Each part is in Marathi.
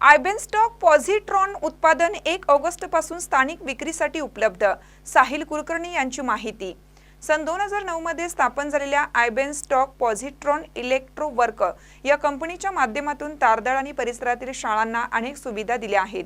आयबेनस्टॉक पॉझिट्रॉन उत्पादन एक ऑगस्टपासून स्थानिक विक्रीसाठी उपलब्ध. साहिल कुलकर्णी यांची माहिती. सन दोन हजार नऊमध्ये स्थापन झालेल्या Eibenstock positron electro work या कंपनीच्या माध्यमातून तारदाळ आणि परिसरातील शाळांना अनेक सुविधा दिल्या आहेत.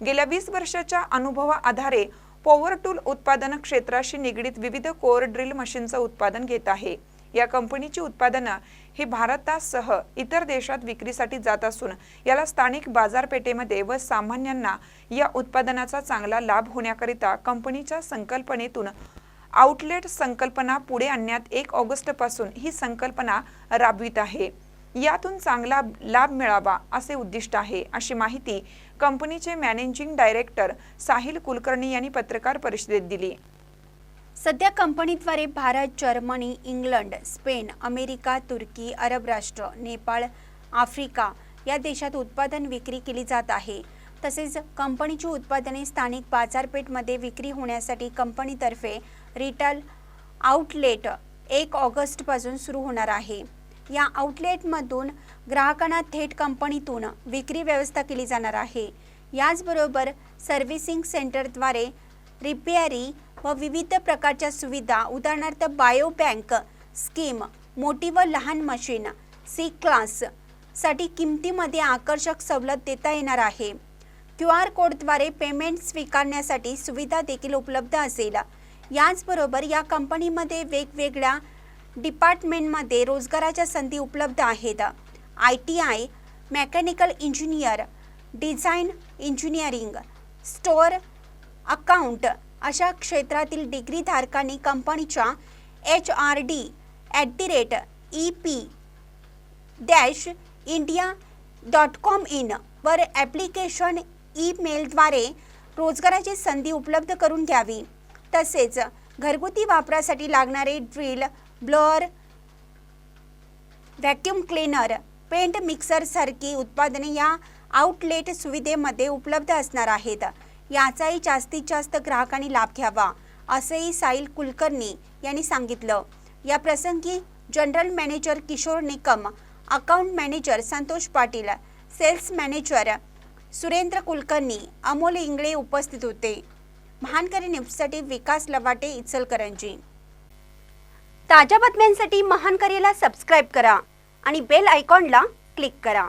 गेल्या वीस वर्षाच्या अनुभवाआधारे पॉवर टूल उत्पादन क्षेत्राशी निगडीत विविध कोअर ड्रिल मशीनचं उत्पादन घेत आहे. या कंपनीची उत्पादनं ही भारतासह इतर देशात विक्रीसाठी जात असून याला स्थानिक बाजारपेठेमध्ये व सामान्यांना या उत्पादनाचा चांगला लाभ होण्याकरिता कंपनीच्या संकल्पनेतून आउटलेट संकल्पना पुढे आणण्यात एक ऑगस्टपासून ही संकल्पना राबवित आहे. यातून चांगला लाभ मिळावा असे उद्दिष्ट आहे अशी माहिती कंपनीचे मॅनेजिंग डायरेक्टर साहिल कुलकर्णी यांनी पत्रकार परिषदेत दिली. सध्या कंपनीद्वारे Bharat Germany England Spain America तुर्की अरब राष्ट्र नेपाळ आफ्रिका या देशात उत्पादन विक्री केली जात आहे. तसेच कंपनीची उत्पादने स्थानिक बाजारपेठमध्ये विक्री होण्यासाठी कंपनीतर्फे रिटेल आउटलेट एक ऑगस्टपासून सुरू होणार आहे. या आउटलेटमधून ग्राहकांना थेट कंपनीतून विक्री व्यवस्था केली जाणार आहे. याचबरोबर सर्व्हिसिंग सेंटरद्वारे रिपेअरी व विविध प्रकारच्या सुविधा उदाहरणार्थ बायो बँक स्कीम मोठी व लहान मशीन सी क्लाससाठी किमतीमध्ये आकर्षक सवलत देता येणार आहे. क्यू आर कोडद्वारे पेमेंट स्वीकारण्यासाठी सुविधा देखील उपलब्ध असेल. याचबरोबर या कंपनीमध्ये वेगवेगळ्या डिपार्टमेंटमध्ये रोजगाराच्या संधी उपलब्ध आहेत. I T I mechanical engineer design engineering store account अशा क्षेत्रातील डिग्री धारकांनी कंपनीच्या H R D at the rate E P dash India dot com in वर ॲप्लिकेशन ईमेलद्वारे रोजगाराची संधी उपलब्ध करून घ्यावी. तसेच घरगुती वापरासाठी लागणारे drill blower vacuum cleaner paint मिक्सरसारखी उत्पादने या आउटलेट सुविधेमध्ये उपलब्ध असणार आहेत. याचाही जास्तीत जास्त ग्राहकांनी लाभ घ्यावा असेही साईल कुलकर्णी यांनी सांगितलं. या प्रसंगी general manager Kishor Nikam account manager Santosh Patil sales manager Surendra Kulkarni Amol Ingale उपस्थित होते. महानकरी न्यूजसाठी विकास लवाटे इचलकरंजी. ताज्या बातम्यांसाठी महानकरीला सबस्क्राईब करा आणि बेल आयकॉनला क्लिक करा.